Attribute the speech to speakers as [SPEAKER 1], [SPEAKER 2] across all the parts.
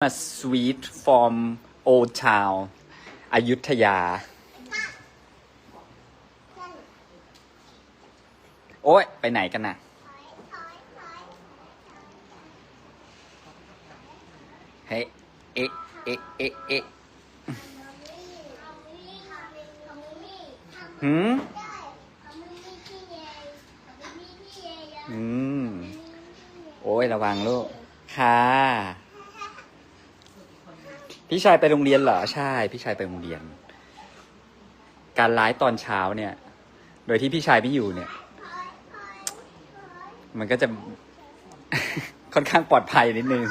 [SPEAKER 1] a sweet from Old Town อยุธยา โอ้ย ไปไหนกันน่ะ เฮ้ยเอ๊ะเอ๊ะเอ๊ะเอ๊ะหืมอืม โอ้ย ระวังลูก ค่ะ พี่ชายไปโรงเรียนเหรอ ใช่ พี่ชายไปโรงเรียน การไลฟ์ตอนเช้าเนี่ย โดยที่พี่ชายไม่อยู่เนี่ย มันก็จะ ค่อนข้างปลอดภัยนิดนึง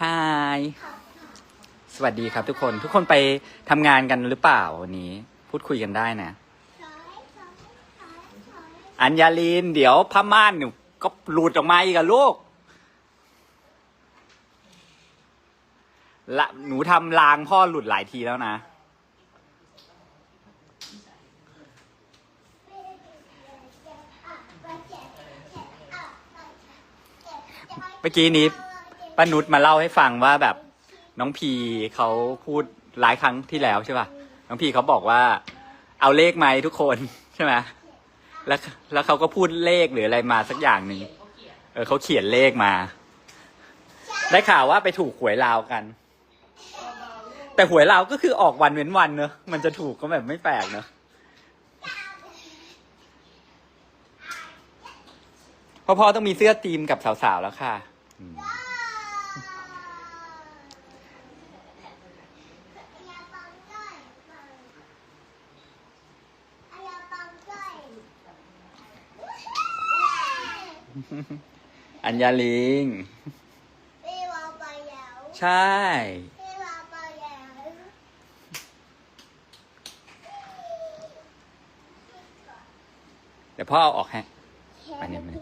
[SPEAKER 1] ฮายสวัสดีครับทุกคน ทุกคนไปทำงานกันหรือเปล่าวันนี้ พูดคุยกันได้นะ อัญญาลิน เดี๋ยวผ้าม่านหนูก็หลุดออกมาอีกอะลูก ละหนูทำรางพ่อหลุดหลายทีแล้วนะ เมื่อกี้นี้ป้านุชมาเล่าให้ฟังว่าแบบน้องพีเขาพูดหลายครั้งที่แล้วใช่ป่ะ น้องพีเขาบอกว่า เอาเลขไหมทุกคนใช่ไหมแล้วแล้วเขาก็พูดเลขหรืออะไรมาสักอย่างหนึ่งเออเขาเขียนเลขมา ได้ข่าวว่าไปถูกหวยลาวกัน แต่หวยลาวก็คือออกวันเว้นวันเนอะมันจะถูกก็แบบไม่แปลกเนอะเพ่อพ่อต้องมีเสื้อทีมกับสาวๆแล้วค่ะอืมอัญญาลิง ใช่ ดี๋ยวพ่อเอาออกให้อันนี้มัน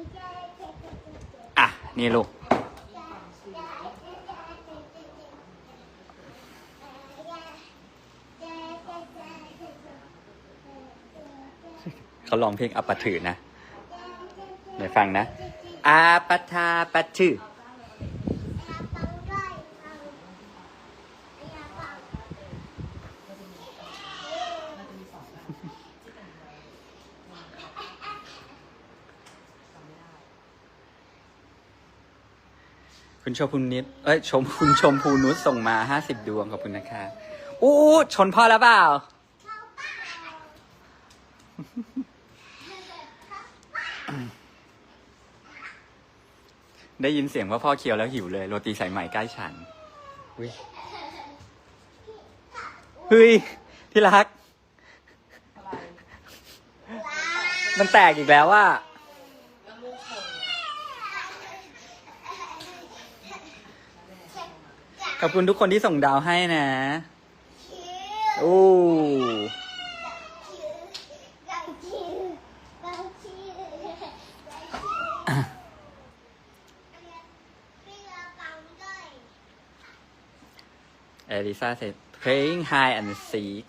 [SPEAKER 1] อะ นี่ลูก เขาลองเพลงอัปปะถือนะไหนฟังนะอาปะทาปะถือ ชมพูนิดเอ้ยชมคุณชมพูนุชส่งมาห้าสิบดวงขอบคุณนะคะอู้ชนพ่อแล้วเปล่า ได้ยินเสียงว่าพ่อเคี้ยวแล้วหิวเลย โรตีสายไหมใกล้ฉันอุ๊ยเฮ้ยที่รัก มันแตกอีกแล้วว่า ขอบคุณทุกคนที่ส่งดาวให้นะ โอ้เอลิซา said playing hide and seek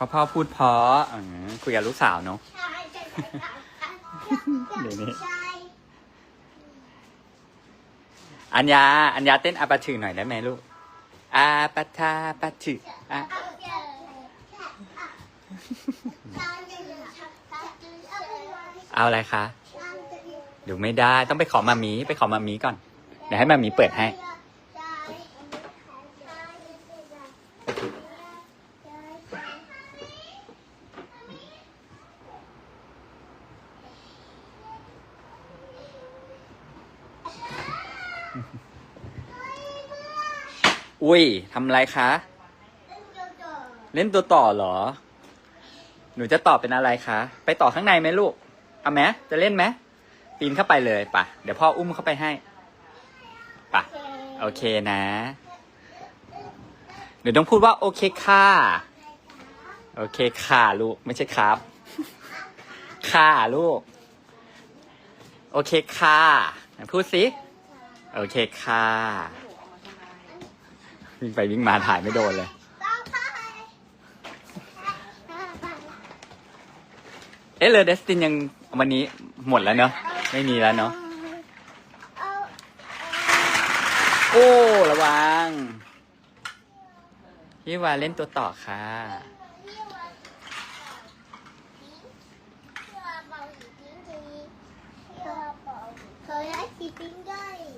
[SPEAKER 1] พ่อพ่อพูดเพราะอืมคุยกับลูกสาวเนาะ เดี๋ยวนี้ อัญญา อัญญาเต้นอาปาถือหน่อยได้ไหมลูก อาปาทาปาถืออะเอาอะไรคะเดี๋ยวไม่ได้ ต้องไปขอมามี ไปขอมามีก่อน เดี๋ยวให้มามีเปิดให้ อุ้ยทำอะไรคะ เล่นตัวต่อเหรอ หนูจะต่อเป็นอะไรคะ ไปต่อข้างในไหมลูก เอาไหมจะเล่นไหมปีนเข้าไปเลยปะเดี๋ยวพ่ออุ้มเข้าไปให้ปะโอเคนะเดี๋ยวต้องพูดว่าโอเคค่ะ โอเคค่ะลูกไม่ใช่ครับ ค่ะลูก โอเคค่ะไหนพูดสิ โอเคค่ะ วิ่งไปวิ่งมาถ่ายไม่โดนเลย เอ๊ะเลอเดสตินยังวันนี้หมดแล้วเนอะไม่มีแล้วเนอะโอ้ระวังพี่วาเล่นตัวต่อค่ะ
[SPEAKER 2] เขาได้สีปิ้งด้โอ้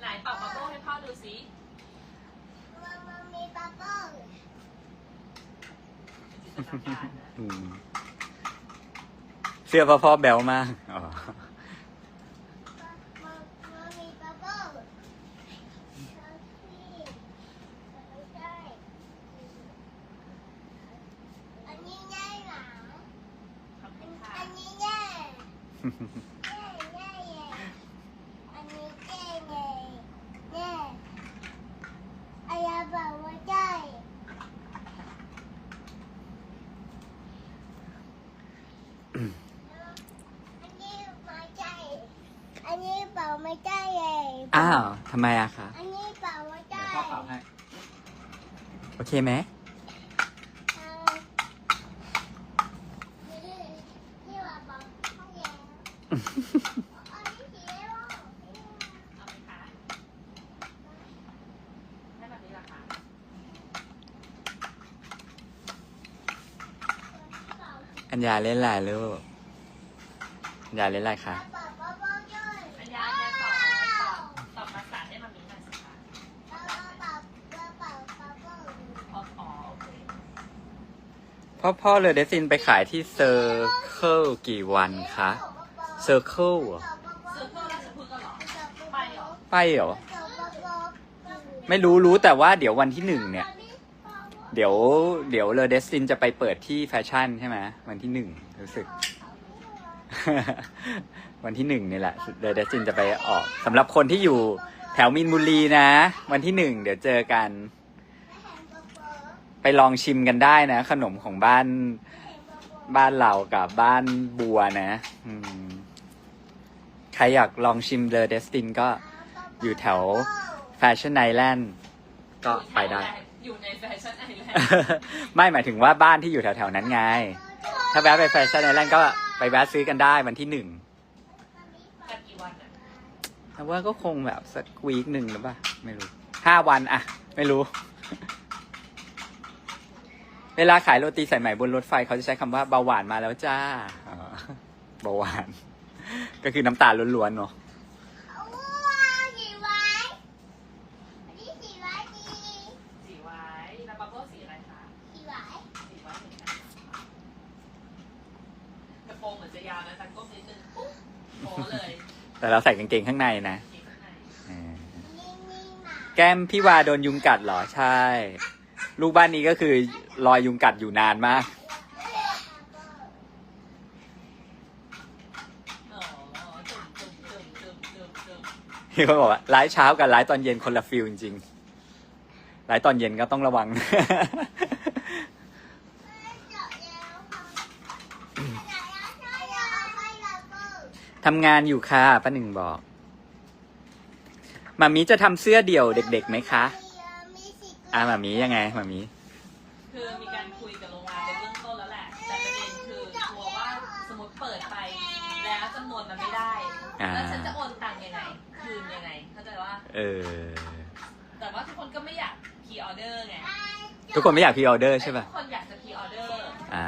[SPEAKER 3] ไหนเป่าบับเบิ้ลให้พ่อดูสิ
[SPEAKER 2] เสื้
[SPEAKER 1] อพ่อพ่อแบวมากอ๋อ
[SPEAKER 2] มันมีบับเบิ้ลอันนี้ง่ายหนา
[SPEAKER 3] ขอบคุณค่ะ
[SPEAKER 2] อันนี้ง่ายง่ายง่ายอันนี้ง่ายง่ายง่ายอายาบอกว่า ได้อันนี้ไม่ใช่อันนี้เป่าไม่ได้เลย
[SPEAKER 1] อ้าวทำไมอะคะ
[SPEAKER 2] อันนี้เป่าไม่ได้
[SPEAKER 1] โอเคไหม
[SPEAKER 2] เอ่อนี่ว่าเป่าห้องแยงอันนี้สีแล้ว
[SPEAKER 3] เอาไหมคะให้แบบนี้ละค่ะ
[SPEAKER 1] อัญญาเล่นอะไรลูกอัญญาเล่นอะไรคะ
[SPEAKER 2] เป่าเป่าเป่าด้วย
[SPEAKER 3] อัญญาอัญญาตอบตอบตอบภาษาให้มามีหน่อยสิคะ
[SPEAKER 2] เป่าเป่าเป่าเป่าเป่าเป่า
[SPEAKER 3] อ๋ออ๋อโอเค
[SPEAKER 1] พ่อพ่อเลยเดซินไปขายที่เซอร์เคิลกี่วันคะเซอร์เคิลเหรอ
[SPEAKER 3] ซื้อเพื่อราชพฤกษ์กันเหรอไปเหรอ
[SPEAKER 1] ไปเหรอ ไม่รู้รู้แต่ว่าเดี๋ยววันที่หนึ่งเนี่ย เดี๋ยวเดี๋ยวเลอเดสตินจะไปเปิดที่แฟชั่นใช่ไหมวันที่หนึ่งรู้สึก วันที่หนึ่งนี่แหละเลอเดสตินจะไปออกสำหรับคนที่อยู่แถวมินบุรีนะ วันที่หนึ่งเดี๋ยวเจอกัน ไปลองชิมกันได้นะ ขนมของบ้านบ้านเรากับบ้านบัวนะใครอยากลองชิมเลอเดสตินก็อยู่แถวแฟชั่นไอแลนด์ก็ไปได้
[SPEAKER 3] อยู่ในแฟชั่นไอแลนด์
[SPEAKER 1] ไม่หมายถึงว่าบ้านที่อยู่แถวๆนั้นไง ถ้าแวะไปแฟชั่นไอแลนด์ก็ไปแวะซื้อกันได้วันที่หนึ่ง
[SPEAKER 3] กันกี่วันอะ
[SPEAKER 1] แต่ว่าก็คงแบบสักวีคหนึ่งหรือเปล่าไม่รู้ห้าวันอะไม่รู้ เวลาขายโรตีสายไหมบนรถไฟเขาจะใช้คำว่าเบาหวานมาแล้วจ้าอ๋อเบาหวาน ก็คือน้ำตาลล้วนๆเนาะ
[SPEAKER 2] สีไว้อันนี้สีไว้ดี
[SPEAKER 3] สีไว้แล้วบับเบิ้ลสีอะไรคะ
[SPEAKER 2] สีไว้
[SPEAKER 3] สีไว้เหมือนกันกระโปรงเหมือนจะยาวนะแต่ก้มนิดนึงปุ๊บโผล่เลย
[SPEAKER 1] แต่เราใส่กางเกงข้างในนะ
[SPEAKER 3] มีข้างใน
[SPEAKER 1] อืม
[SPEAKER 2] นิ่งๆหนา
[SPEAKER 1] แก้มพี่วาโดนยุงกัดเหรอใช่ ลูกบ้านนี้ก็คือรอยยุงกัดอยู่นานมาก
[SPEAKER 3] อ๋อจุ่มจุ่มจุ่มจุ่มจุ่มจุ่ม
[SPEAKER 1] พี่เขาบอกว่าไลฟ์เช้ากับไลฟ์ตอนเย็นคนละฟิลจริงๆไลฟ์ตอนเย็นก็ต้องระวัง ทำงานอยู่ค่ะป้าหนึ่งบอกมามีจะทำเสื้อเดี่ยวเด็กๆไหมคะ อ่ามามียังไงมามี
[SPEAKER 3] คือมีการคุยกับโรงงานเป็นเบื้องต้นแล้วแหละ แต่ประเด็นคือกลัวว่าสมมติเปิดไป แล้วจำนวนมันไม่ได้
[SPEAKER 1] อ่า
[SPEAKER 3] แล้วฉันจะโอนตังค์ยังไง คืนยังไง เข้าใจว่า
[SPEAKER 1] เออ
[SPEAKER 3] แต่ว่าทุกคนก็ไม่อยากพีออเดอร์ไง
[SPEAKER 1] ทุกคนไม่อยากพรีออเดอร์ใช่ป่ะ
[SPEAKER 3] ทุกคนอยากจะพีออเดอร์
[SPEAKER 1] อ่า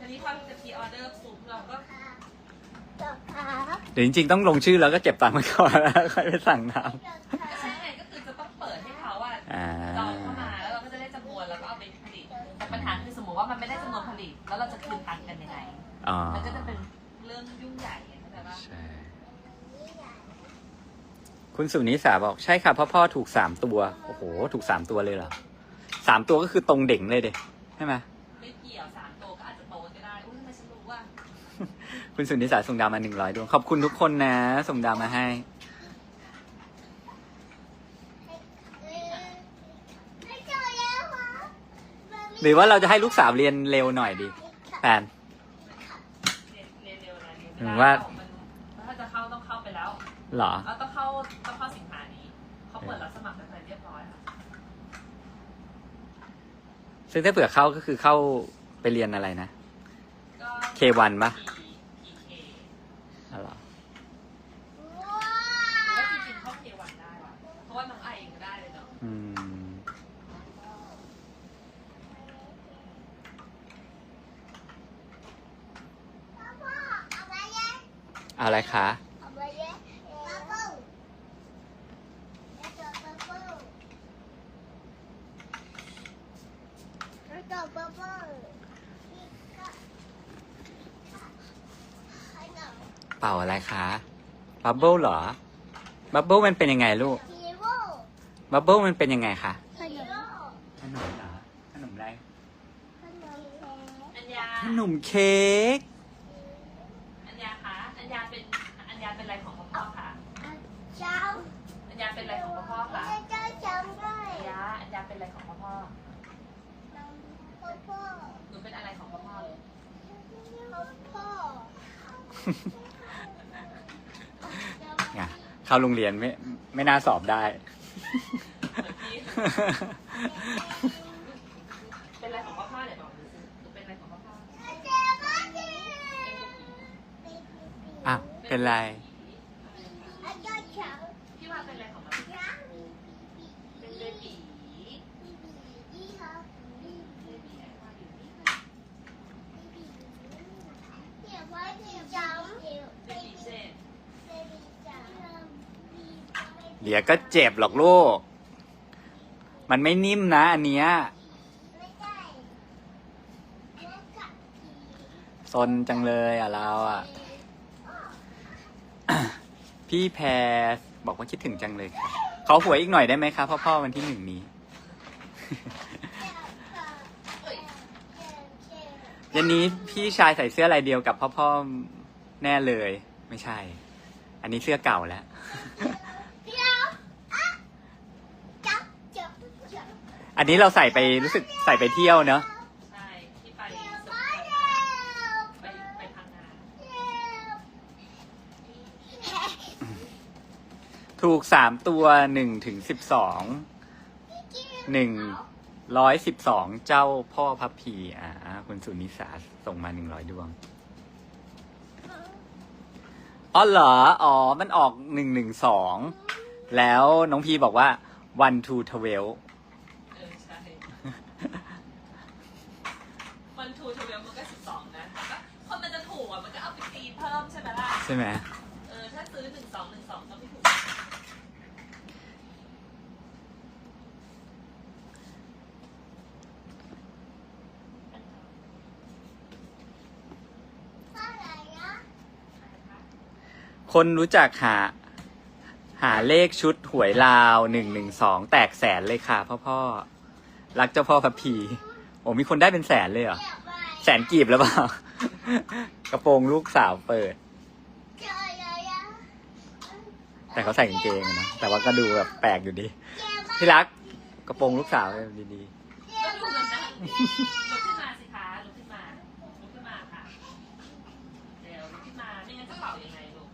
[SPEAKER 3] ทีนี้พอจะพีออเดอร์ปุ๊บเราก็
[SPEAKER 1] เดี๋ยวจริงๆต้องลงชื่อแล้วก็เก็บตังค์ไว้ก่อนแล้วค่อยไปสั่งท
[SPEAKER 3] ใช่ไงก็คือจะต้องเปิดให้เขาอะำ
[SPEAKER 1] อ่า
[SPEAKER 3] จองเข้ามาแล้วเราก็จะได้จำนวนแล้วก็เอาไปผลิตแต่ปัญหาคือสมมติว่ามันไม่ได้จำนวนผลิตแล้วเราจะคืนตังค์กันยังไง
[SPEAKER 1] อ๋อ
[SPEAKER 3] มันก็จะเป็นเรื่องยุ่งใหญ่ไงเข้าใจปะ
[SPEAKER 1] ใช่คุณสุนิสาบอกใช่ค่ะพ่อพ่อถูกสามตัว โอ้โห ถูกสามตัวเลยเหรอสามตัวก็คือตรงเด่งเลยเด็ใช่ไหม คุณสุนิสาส่งดาวมาหนึ่งร้อยดวง ขอบคุณทุกคนนะ ส่งดาวมาให้
[SPEAKER 2] ไม่เจอแล้วเหรอ
[SPEAKER 1] หรือว่าเราจะให้ลูกสาวเรียนเร็วหน่อยดีแฟน
[SPEAKER 3] เรียนเรียนเร็วนะเรียน
[SPEAKER 1] ถึ
[SPEAKER 3] ไม่
[SPEAKER 1] ง
[SPEAKER 3] ได้
[SPEAKER 1] ว่า
[SPEAKER 3] มันถ้าจะเข้าต้องเข้าไปแล้ว
[SPEAKER 1] เหรอ
[SPEAKER 3] เอาต้องเข้าต้องเข้าสิงหานี้เขาเปิดรับสมัครกันไปเรียบร้อยค่ะ
[SPEAKER 1] ซึ่งถ้าเผื่อเข้าก็คือเข้าไปเรียนอะไรนะ
[SPEAKER 3] ก็
[SPEAKER 1] K1 ปะ
[SPEAKER 3] PK
[SPEAKER 1] อ๋อเหรอ
[SPEAKER 2] ว้า
[SPEAKER 3] หรือว่าจริงๆเข้า K1 ได้ว่ะเพราะว่าน้องไอเองก็ได้เลยเนาะ
[SPEAKER 1] อืม
[SPEAKER 2] พ่อเอาไปเย็น
[SPEAKER 1] เอาอะไรคะ
[SPEAKER 2] เอาไปเย็นบับเบิ้ลแล้วจอบับเบิ้ลแล้วจอบับเบิ้ลนี่ก็ ให้หน่อย
[SPEAKER 1] เป่าอะไรคะบับเบิลเหรอบับเบิลมันเป็นยังไงลูก
[SPEAKER 2] ฮีโร่
[SPEAKER 1] บับเบิลมันเป็นยังไงคะ
[SPEAKER 2] ขนม
[SPEAKER 1] ขนมเหรอขนมอะไร
[SPEAKER 2] ขนมแท้
[SPEAKER 3] อัญญา
[SPEAKER 1] ขนมเค้ก
[SPEAKER 3] พ่อพ่อพ่อพ่อหนูเป็นอะไรของพ่อพ่อเลย
[SPEAKER 2] พ่อพ่อ
[SPEAKER 1] ไงเข้าโรงเรียนไม่ไม่น่าสอบได้
[SPEAKER 3] เหมือนพี่เป็นอะไรของพ่อพ่อเนี่ยบอกหนูสิหนูเป็นอะไรของพ่อพ่อ
[SPEAKER 2] เจ้าพ่อดี
[SPEAKER 1] อ้าวเป็นไร
[SPEAKER 2] อาจารย์ฉัน
[SPEAKER 3] พี่ว่าเป็นอะไรของมัน
[SPEAKER 2] รัก
[SPEAKER 3] เป็นเบบี
[SPEAKER 2] ดีครับ
[SPEAKER 3] เบบีไอ้ว่าอยู่นี่
[SPEAKER 2] เดี๋ยวพ่อดีจำ
[SPEAKER 3] เบบีเจน
[SPEAKER 2] เบบีจำ
[SPEAKER 1] เดี๋ยวก็เจ็บหรอกลูก มันไม่นิ่มนะอันเนี้ย
[SPEAKER 2] ไม่ได้แล้วกับ
[SPEAKER 1] ซนจังเลยอะเราอะ พี่แพรบอกว่าคิดถึงจังเลยค่ะขอหวยอีกหน่อยได้ไหมคะพ่อพ่อวันที่หนึ่งนี้
[SPEAKER 3] ย
[SPEAKER 1] ยันนี้พี่ชายใส่เสื้อลายเดียวกับพ่อพ่อแน่เลย ไม่ใช่ อันนี้เสื้อเก่าแล้ว
[SPEAKER 2] เดี๋ยวอะจับจับจับ
[SPEAKER 1] อันนี้เราใส่ไปรู้สึกใส่ไปเที่ยวเนอะ
[SPEAKER 3] ใช่ที่ไป
[SPEAKER 2] เดี๋ยว
[SPEAKER 3] ส
[SPEAKER 2] พ่อ
[SPEAKER 3] มุทร
[SPEAKER 2] เดี๋ยว
[SPEAKER 3] ไปไปพังงาน
[SPEAKER 2] เดี๋ยว
[SPEAKER 1] ถูกสามตัวหนึ่งถึงสิบสองหนึ่งร้อยสิบสองเจ้าพ่อพับพีอ่าคุณสุนิสาส่งมาหนึ่งร้อยดวงอ๋อเหรอ อ๋อ มันออกหนึ่งหนึ่งสอง แล้วน้องพีบอกว่า one to twelve
[SPEAKER 3] เออใช่มันทูทเวลมันก็สิบสองนะแต่ก็คนมันจะถูกอะมันก็เอาไปตีเพิ่ม ใช่ไหมเออถ้าซื้อหนึ่งสองหนึ่งสองก็ไม่ถูก
[SPEAKER 1] คนรู้จักหา หาเลขชุดหวยลาวหนึ่งหนึ่งสองแตกแสนเลยค่ะพ่อพ่อรักเจ้าพ่อพับพีโอ้มีคนได้เป็นแสนเลยเหรอ แสนกีบแล้วเปล่า กระโปรงลูกสาวเปิด
[SPEAKER 2] เจอเลยอะ
[SPEAKER 1] แต่เขาใส่กางเกงอะนะแต่ว่าก็ดูแบบแปลกอยู่ดี
[SPEAKER 2] เดี๋ยวไป
[SPEAKER 1] ที่รักกระโปรงลูกสาวดี
[SPEAKER 2] เดี๋
[SPEAKER 3] ก็
[SPEAKER 2] ยว
[SPEAKER 3] ดู
[SPEAKER 2] ไป
[SPEAKER 3] เงินนะลุกขึ้นมาสิคะลุกขึ้นมาลุกขึ้นมาค่ะ เดี๋ยวลุกขึ้นมา ไม่งั้นจะเป่ายังไงลูก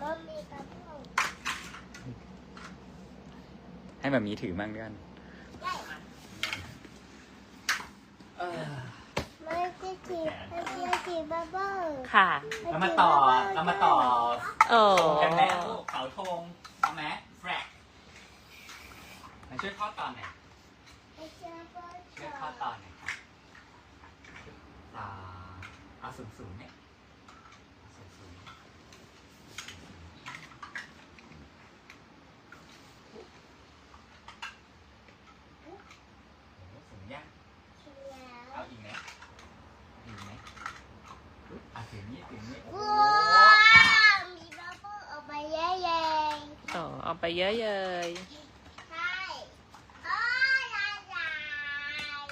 [SPEAKER 2] มันมีกระเป๋า
[SPEAKER 1] ๆ ให้แบบนี้ถือมั่งด้วยกัน
[SPEAKER 2] ไม่ใช่สีไม่ใช่สี บับเบิ้ล
[SPEAKER 3] ค่ะ
[SPEAKER 1] เรามาต่อเรามาต่อ
[SPEAKER 3] โอ้
[SPEAKER 1] กันแม่ลูกเสาธงเอาไหมแฟรกมาช่วยข้อต่อหน่อย
[SPEAKER 2] ไม่ใช่บับ
[SPEAKER 1] ช่วย
[SPEAKER 2] เบิ้
[SPEAKER 1] ข้อ
[SPEAKER 2] ล
[SPEAKER 1] ต่อหน่อยครับต่อเอาศูนย์ศูนย์เนี่ยศูนย์ศูนย์โอ้โหสูงยังเอาอีกไหมอีกไหมอุ๊ยอะถึงนี้ถึงนี้โอ้โห
[SPEAKER 2] ว้าวมีบับเบิ้ลออกมาเย้
[SPEAKER 3] เอา ไปเยอะเลย
[SPEAKER 2] ใช่โอ้ยยายยายยายยาย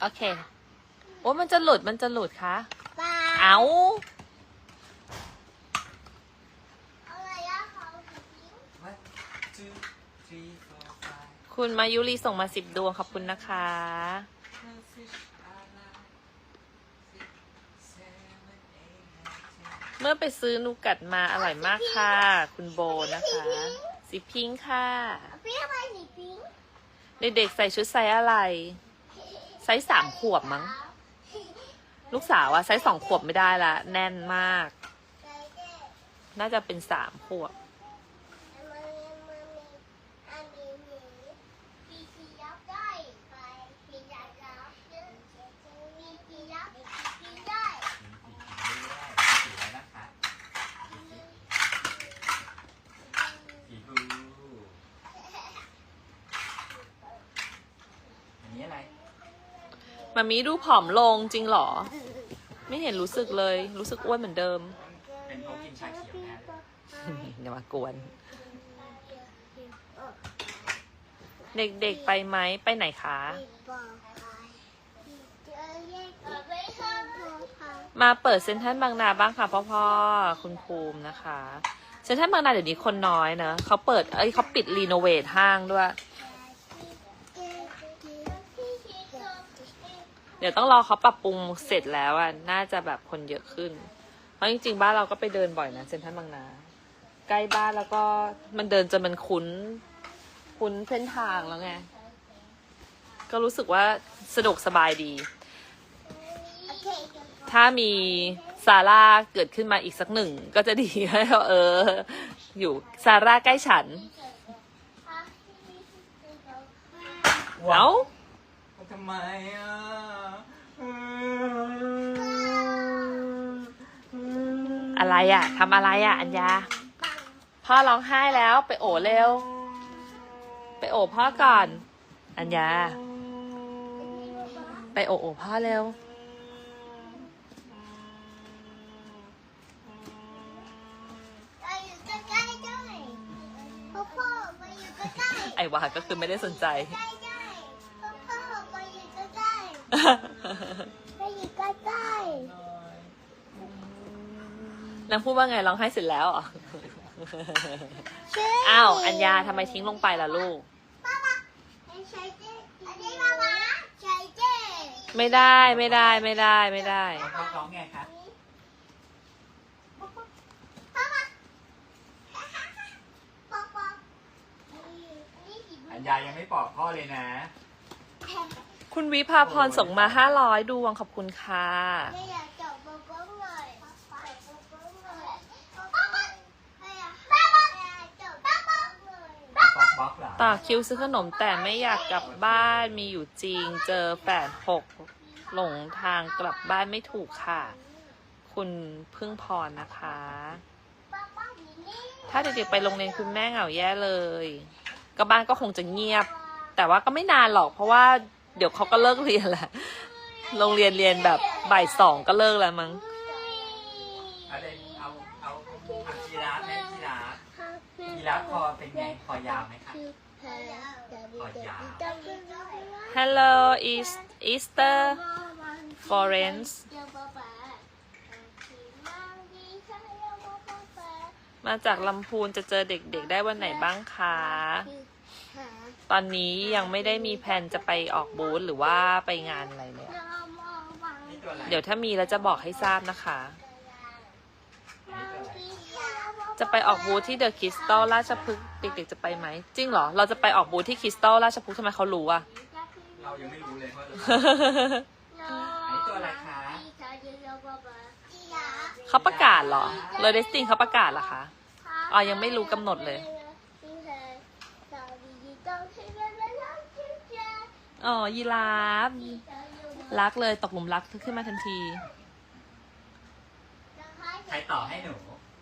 [SPEAKER 3] โอเค โอ้มันจะหลุด มันจะหลุดคะ
[SPEAKER 2] ปลา
[SPEAKER 3] เอา
[SPEAKER 2] อะไรอะเขา
[SPEAKER 1] One, two, three, four, five.
[SPEAKER 3] คุณมายุรีส่งมาสิบดวงขอบคุณนะคะ เมื่อไปซื้อนูกัดมาอร่อยมากค่ะ คุณโบนะคะ สีพิงค์ค่ะ
[SPEAKER 2] พี่ทำไมสีพิงค์
[SPEAKER 3] เด็กๆใส่ชุดไซส์อะไร ไซส์สามขวบมั้ง ลูกสาวอะไซส์สองขวบไม่ได้ละ แน่นมาก น่าจะเป็นสามขวบ
[SPEAKER 2] มันมีมันมีอันนี้มีปีกียับได้ไปปียับยับปีกียับปีได้
[SPEAKER 1] สีอะไรนะคะสีบลูอันนี้อะไร
[SPEAKER 3] มามีดูผอมลงจริงเหรอ ไม่เห็นรู้สึกเลย รู้สึกอ้วนเหมือนเดิม
[SPEAKER 1] เป็นเพราะกินชาเขียวแน่เลย
[SPEAKER 3] อย่ามากวน เด็กๆไปไหมไปไหนคะ มาเปิดเซ็นทรัลบางนาบ้างค่ะพ่อพ่อๆคุณภูมินะคะ เซ็นทรัลบางนาเดี๋ยวนี้คนน้อยเนอะเขาเปิดเอ้ยเขาปิดรีโนเวทห้างด้วย เดี๋ยวต้องรอเขาปรับปรุงเสร็จแล้วอะน่าจะแบบคนเยอะขึ้น เพราะจริงๆ บ้านเราก็ไปเดินบ่อยนะเซ็นทรัลบางนาใกล้บ้านแล้วก็มันเดินจนมันคุ้น คุ้นเส้นทางแล้วไง ก็รู้สึกว่าสะดวกสบายดี ถ้ามีซาร่าเกิดขึ้นมาอีกสักหนึ่ง ก็จะดีให้เราเออ อยู่ซาร่าใกล้ฉัน เอ้า
[SPEAKER 1] ทำไมอะ
[SPEAKER 3] อะไรอะทำอะไรอะอัญญาพ่อร้องไห้แล้วไปโอเร็ว ไปโอพ่อก่อน อัญญาไปโอโอพ่อเร็ว
[SPEAKER 2] มาอยู่ใกล้ๆด้วยพ่อพ่อมาอยู่ใกล้ๆ
[SPEAKER 3] ไอวาก็คือไม่ได้สนใจ
[SPEAKER 2] กล้ๆมาอยู่ใกล้
[SPEAKER 3] นางพูดว่าไงร้องไห้เสร็จแล้วเหรอ
[SPEAKER 2] ๆชื่
[SPEAKER 3] อ้าว อัญญาทำไมทิ้งลงไปล่ะลูก
[SPEAKER 2] ป้าป้าใช้เจ๊อันนี้มามาใช้เจ๊
[SPEAKER 3] ไม่ได้ไม่ได้ไม่ได้ไม่ได้
[SPEAKER 1] เขาร้องไงคะ
[SPEAKER 2] ป้าป้าป้าป้านี่สีบ
[SPEAKER 1] อัญญายังไม่ปลอบพ่อเลยนะ
[SPEAKER 3] คุณวิภาพรส่งมาห้าร้อยดูวงขอบคุณค่ะ
[SPEAKER 2] ไม่อยากจบป้าป้าหน่อยป้าป้าป้าป้าป้าป้าไม่อยากป้าป้าจับป้าป้าหน่อย
[SPEAKER 1] ป๊อกป๊อรอ
[SPEAKER 3] ต่อคิวซื้อขนมแต่ไม่อยากกลับบ้านมีอยู่จริง เจอแปดหกหลงทางกลับบ้านไม่ถูกค่ะ คุณพึ่งพรนะคะ ถ้าเด็กๆไปโรงเรียนคุณแม่เหงาแย่เลย ก็บ้านก็คงจะเงียบ แต่ว่าก็ไม่นานหรอกเพราะว่า เดี๋ยวเขาก็เลิกเรียนแหละ โรงเรียนเรียนแบบบ่ายสองก็เลิกแล้วมั้ง
[SPEAKER 1] เอาเลยเอาเอาเอาจีราฟไหมจีราฟจีราฟคอเป็นไงคอยาวไหมคะ
[SPEAKER 3] Hello East Easter Florence มาจากลำพูนจะเจอเด็กๆได้วันไหนบ้างคะ ตอนนี้ยังไม่ได้มีแผนจะไปออกบูธหรือว่าไปงานอะไรเลยอะ
[SPEAKER 1] นี่ตัวอะไร
[SPEAKER 3] เดี๋ยวถ้ามีแล้วจะบอกให้ทราบนะคะ
[SPEAKER 1] นี่ตัวอะไร
[SPEAKER 3] จะไปออกบูธที่เดอะคริสตัลราชพฤกษ์เด็กๆจะไปไหม จริงเหรอ เราจะไปออกบูธที่คริสตัลราชพฤกษ์ทำไมเขารู้อะ
[SPEAKER 1] เรายังไม่รู้เลยว่าเราอันนี้ตัวอะไรคะ
[SPEAKER 3] เขาประกาศเหรอ เลยเดสตินเขาประกาศเหรอคะ อ๋อ ยังไม่รู้กำหนดเลย อ๋อ ยีราฟ รักเลยตกหลุมรักขึ้นมาทันที
[SPEAKER 1] ใครต่อให้หนู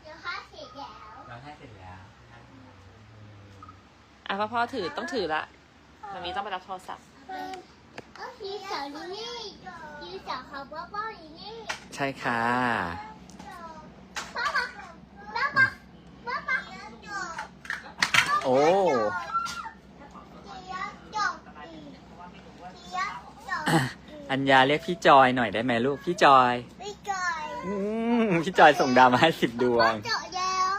[SPEAKER 2] เดี๋ยวข้าเสร็จแล้ว
[SPEAKER 1] เราให้เสร็จแล้ว
[SPEAKER 3] อะพ่อพ่อถือต้องถือละมันมีต้องไปรับโทรศัพท์
[SPEAKER 2] ก็สีเสาอยู่นี่สีเสาของพ่อพ่ออยู่นี่
[SPEAKER 1] ใช่ค่ะ
[SPEAKER 2] พ่อพ่อพ่อพ่อพ่อพ่อ
[SPEAKER 1] โอ้ อัญญาเรียกพี่จอยหน่อยได้ไหมลูกพี่จอย
[SPEAKER 2] ไม่ก่อย
[SPEAKER 1] อืมพี่จอยส่งดาวมาให้สิบดว
[SPEAKER 2] พ่องเจาะแล้ว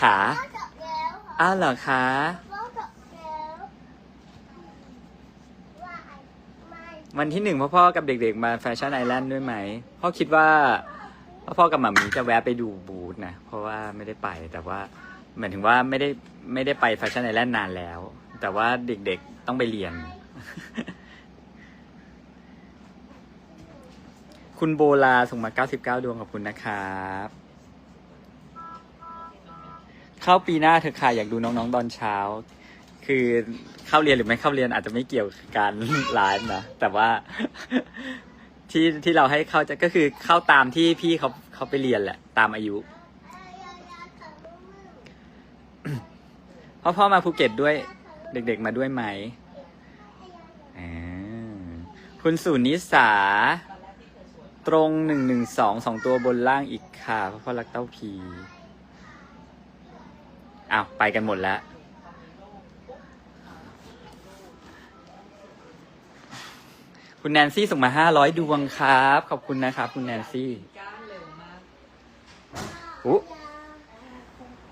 [SPEAKER 1] ขา
[SPEAKER 2] พ่อเจาะแล้ว
[SPEAKER 1] อ้าวเหรอคะ
[SPEAKER 2] พ่อเจาะแล้วว่าไม่
[SPEAKER 1] วันที่หนึ่งพ่อพ่อกับเด็กๆมาแฟชั่นไอแลนด์ด้วยไหมพ่อคิดว่าพ่อพ่อกับหมามีจะแวะไปดูบูธนะ เพราะว่าไม่ได้ไปแต่ว่าหมายถึงว่าไม่ได้ไม่ได้ไปแฟชั่นไอแลนด์นานแล้ว แต่ว่าเด็กๆต้องไปเรียน คุณโบลาส่งมา 99 ดวงขอบคุณนะครับ เข้าปีหน้าเธอค่ะอยากดูน้องๆตอนเช้า คือเข้าเรียนหรือไม่เข้าเรียนอาจจะไม่เกี่ยวกับการไลฟ์นะ แต่ว่าที่ที่เราให้เข้าจะก็คือเข้าตามที่พี่เขาเขาไปเรียนแหละ ตามอายุพ่อพ่อมาภูเก็ตด้วย เด็กๆมาด้วยไหมคุณสุนิสา ตรงหนึ่งหนึ่งสองสองตัวบนล่างอีกค่ะพ่อพ่อรักเต้าพีอ้าวไปกันหมดแล้ว คุณแนนซี่ส่งมาห้าร้อยดวงครับ ขอบคุณนะครับ คุณแนนซี่
[SPEAKER 4] ก้านเร็วมาก
[SPEAKER 1] อุ๊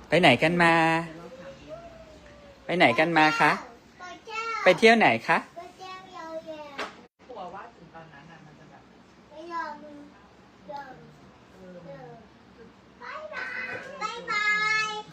[SPEAKER 1] ไปไหนกันมา ไปไหนกันมาคะ ไปเที่ยวไหนคะ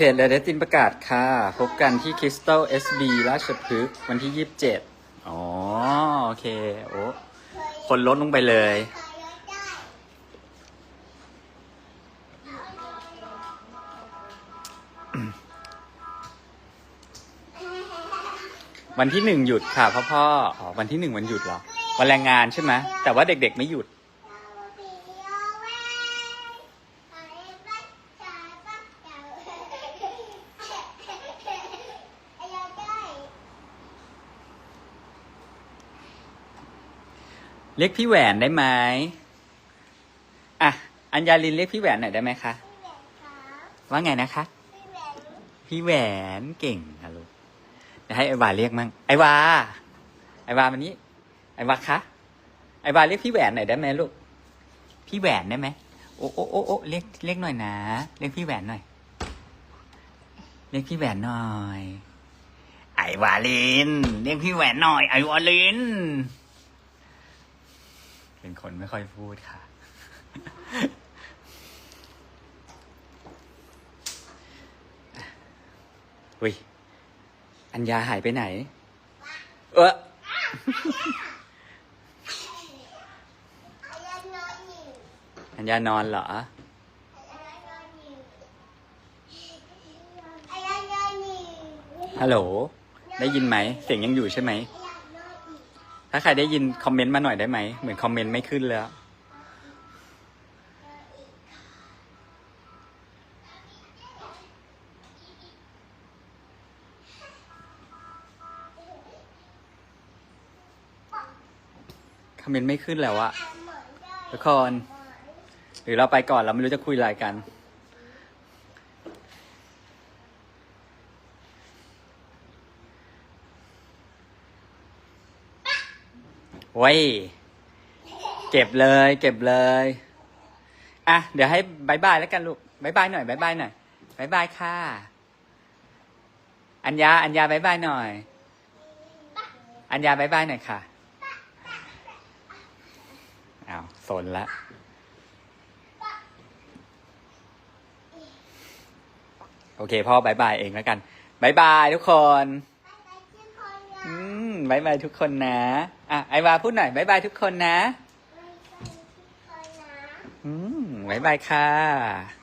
[SPEAKER 4] จเดเด
[SPEAKER 1] ตินประกาศค่ะ พบกันที่คริสตัล SB ราชพฤกษ์วันที่ยี่สิบเจ็ดอ๋อ โอเค โอ้คนลดลงไปเลย วันที่หนึ่งหยุดค่ะพ่อพ่ออ๋อวันที่หนึ่งวันหยุดเหรอ วันแรงงานใช่ไหมแต่ว่าเด็กๆไม่หยุด เรียกพี่แหวนได้ไหมอะ อัญญาลินเรียกพี่แหวนหน่อยได้ไหมคะ ว่าไงนะคะ พี่แหวนเก่งค่ะลูกเดี๋ยวให้ไอวาเรียกมั่ง ไอวา ไอวามานี้ ไอวาคะ ไอวาเรียกพี่แหวนหน่อยได้ไหมลูก พี่แหวนได้ไหมโอ้โอ้โอ้โอ้เรียกเรียกหน่อยนะ เรียกพี่แหวนหน่อย เรียกพี่แหวนหน่อย ไอวาลิน เรียกพี่แหวนหน่อย ไอวาลิน เป็นคนไม่ค่อยพูดค่ะ อุ้ย อัญญาหายไปไหน เอออัญญานอนเหรอฮัลโหล ได้ยินไหม เสียงยังอยู่ใช่ไหม ถ้าใครได้ยินคอมเมนต์มาหน่อยได้ไหม เหมือนคอมเมนต์ไม่ขึ้นแล้ว คอมเมนต์ไม่ขึ้นแล้วอะทุกคน หรือเราไปก่อนเราไม่รู้จะคุยอะไรกัน ไว้ย เก็บเลย เก็บเลย อะ เดี๋ยวให้บายบายแล้วกันลูกบายบายหน่อยบายบายหน่อยบายบายค่ะ อัญญา อัญญาบายบายหน่อย อัญญาบายบายหน่อยค่ะอ้าวสนละโอเคพ่อบายบายเองแล้วกันบายบายทุกคน อืมบายบายทุกคนนะ อะไอวาพูดหน่อยบายบายทุกคนนะ อืมบายบายค่ะ